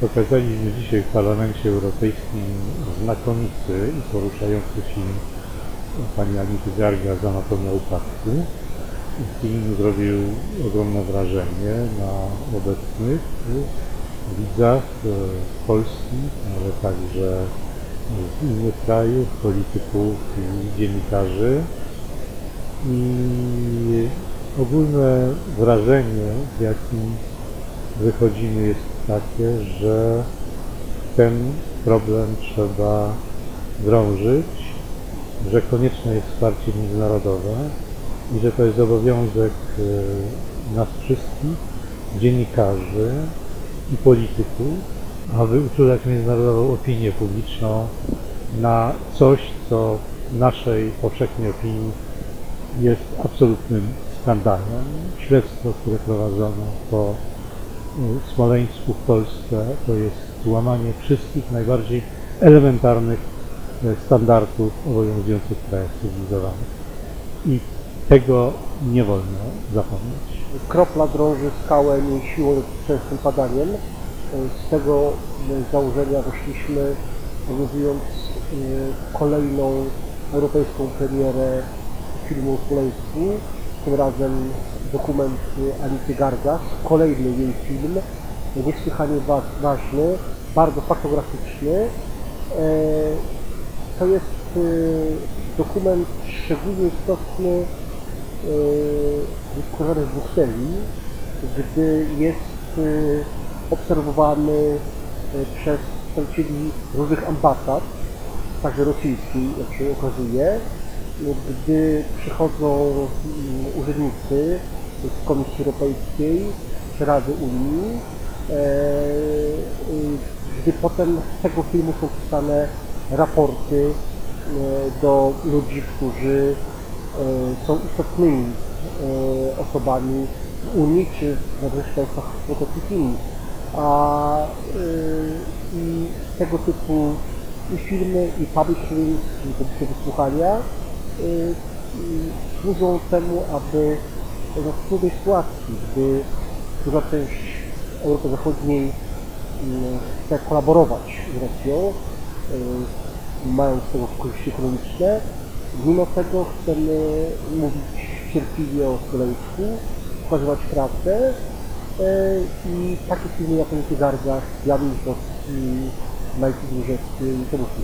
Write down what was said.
Pokazaliśmy dzisiaj w Parlamencie Europejskim znakomity i poruszający film pani Anity Garga z Anatomia Upadku. Film zrobił ogromne wrażenie na obecnych widzach e, Polski, ale także z innych krajów, polityków i dziennikarzy. I ogólne wrażenie, z jakim wychodzimy, jest takie, że ten problem trzeba drążyć, że konieczne jest wsparcie międzynarodowe i że to jest obowiązek e, nas wszystkich, dziennikarzy i polityków, aby uczulać międzynarodową opinię publiczną na coś, co w naszej powszechnej opinii jest absolutnym skandalem. Śledztwo, które prowadzono po y, Smoleńsku w Polsce, to jest złamanie wszystkich najbardziej elementarnych y, standardów obowiązujących w krajach cywilizowanych. I tego nie wolno zapomnieć. Kropla drąży skałę jej siłą częstym padaniem. Z tego założenia doszliśmy, organizując e, kolejną europejską premierę filmu o Smoleńsku, tym razem dokument Anity Gargas, kolejny jej film, niesłychanie wa- ważny, bardzo faktograficzny. E, To jest e, dokument szczególnie istotny wytworzony w Brukseli, gdy jest obserwowany przez przedstawicieli różnych ambasad, także rosyjskiej, jak się okazuje, gdy przychodzą mm, urzędnicy z Komisji Europejskiej czy Rady Unii, e, y, gdy potem z tego filmu są pisane raporty e, do ludzi, którzy e, są istotnymi osobami w Unii czy w najwyższych państwach A i tego typu i filmy, i czyli publiczne wysłuchania i służą temu, aby no, w trudnej sytuacji, gdy duża część Europy Zachodniej mm, chce kolaborować z Rosją, y, mając z tego korzyści ekonomiczne. Mimo tego chcemy mówić cierpliwie o Smoleńsku, pokazywać prawdę y, i takie filmy jak Anity Garga, Jan Witowski, Majki Dłużewski i Tomuszki.